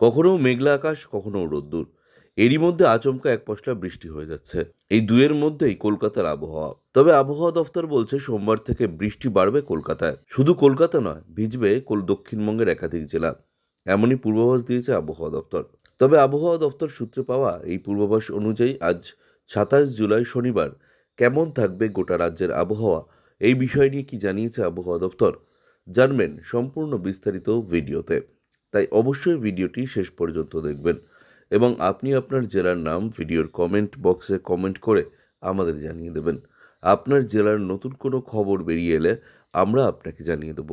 কখনো মেঘলা আকাশ, কখনো রোদ্দুর। এরই মধ্যে আচমকা এক পশলা বৃষ্টি হয়ে যাচ্ছে। এই দুয়ের মধ্যেই কলকাতার আবহাওয়া। তবে আবহাওয়া দফতর বলছে, সোমবার থেকে বৃষ্টি বাড়বে কলকাতায়। শুধু কলকাতা নয়, ভিজবে দক্ষিণবঙ্গের একাধিক জেলা। এমনই পূর্বাভাস দিয়েছে আবহাওয়া দপ্তর তবে আবহাওয়া দপ্তর সূত্রে পাওয়া এই পূর্বাভাস অনুযায়ী আজ সাতাশ জুলাই শনিবার কেমন থাকবে গোটা রাজ্যের আবহাওয়া, এই বিষয় নিয়ে কি জানিয়েছে আবহাওয়া দপ্তর জানবেন সম্পূর্ণ বিস্তারিত ভিডিওতে। তাই অবশ্যই ভিডিওটি শেষ পর্যন্ত দেখবেন এবং আপনি আপনার জেলার নাম ভিডিওর কমেন্ট বক্সে কমেন্ট করে আমাদের জানিয়ে দেবেন। আপনার জেলার নতুন কোনো খবর বেরিয়ে এলে আমরা আপনাকে জানিয়ে দেব।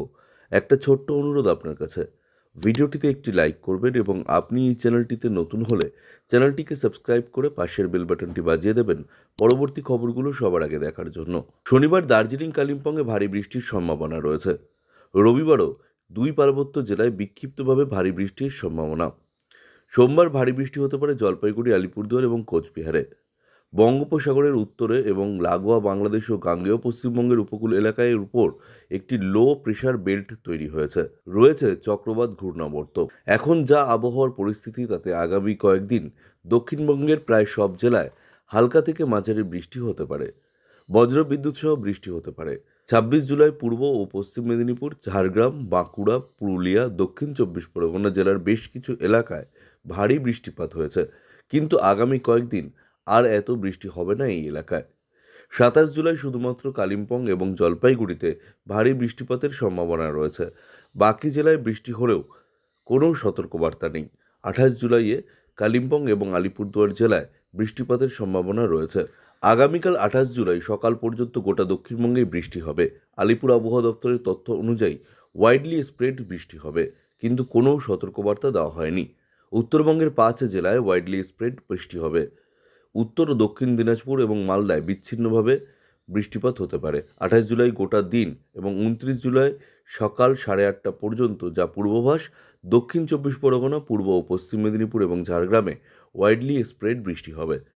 একটা ছোট্ট অনুরোধ আপনার কাছে। ভিডিওটিতে একটি লাইক করবেন এবং আপনি এই চ্যানেলটিতে নতুন হলে চ্যানেলটিকে সাবস্ক্রাইব করে পাশের বেল বাটনটি বাজিয়ে দেবেন পরবর্তী খবরগুলো সবার আগে দেখার জন্য। শনিবার দার্জিলিং কালিম্পংয়ে ভারী বৃষ্টির সম্ভাবনা রয়েছে। রবিবারও দুই পার্বত্য জেলায় বিক্ষিপ্তভাবে ভারী বৃষ্টির সম্ভাবনা। সোমবার ভারী বৃষ্টি হতে পারে জলপাইগুড়ি, আলিপুরদুয়ার এবং কোচবিহারে। বঙ্গোপসাগরের উত্তরে এবং লাগোয়া বাংলাদেশ ও গাঙ্গেয় পশ্চিমবঙ্গের উপকূল এলাকায় উপর একটি লো প্রেশার বেল্ট তৈরি হয়েছে। রয়েছে চক্রবাত ঘূর্ণাবর্ত। এখন যা আবহাওয়ার পরিস্থিতি তাতে আগামী কয়েকদিন দক্ষিণবঙ্গের প্রায় সব জেলায় হালকা থেকে মাঝারি বৃষ্টি হতে পারে। বজ্র বিদ্যুৎ সহ বৃষ্টি হতে পারে। ছাব্বিশ জুলাই পূর্ব ও পশ্চিম মেদিনীপুর, ঝাড়গ্রাম, বাঁকুড়া, পুরুলিয়া, দক্ষিণ চব্বিশ পরগনা জেলার বেশ কিছু এলাকায় ভারী বৃষ্টিপাত হয়েছে। কিন্তু আগামী কয়েকদিন আর এত বৃষ্টি হবে না এই এলাকায়। সাতাশ জুলাই শুধুমাত্র কালিম্পং এবং জলপাইগুড়িতে ভারী বৃষ্টিপাতের সম্ভাবনা রয়েছে। বাকি জেলায় বৃষ্টি হলেও কোনো সতর্কবার্তা নেই। আঠাশ জুলাইয়ে কালিম্পং এবং আলিপুরদুয়ার জেলায় বৃষ্টিপাতের সম্ভাবনা রয়েছে। আগামীকাল আঠাশ জুলাই সকাল পর্যন্ত গোটা দক্ষিণবঙ্গেই বৃষ্টি হবে। আলিপুর আবহাওয়া দপ্তরের তথ্য অনুযায়ী ওয়াইডলি স্প্রেড বৃষ্টি হবে, কিন্তু কোনো সতর্কবার্তা দেওয়া হয়নি। উত্তরবঙ্গের পাঁচ জেলায় ওয়াইডলি স্প্রেড বৃষ্টি হবে। উত্তর ও দক্ষিণ দিনাজপুর এবং মালদায় বিচ্ছিন্নভাবে বৃষ্টিপাত হতে পারে। আঠাশ জুলাই গোটা দিন এবং উনত্রিশ জুলাই সকাল সাড়ে আটটা পর্যন্ত, যা পূর্বভাস দক্ষিণ চব্বিশ পরগনা, পূর্ব ও পশ্চিম মেদিনীপুর এবং ঝাড়গ্রামে ওয়াইডলি স্প্রেড বৃষ্টি হবে।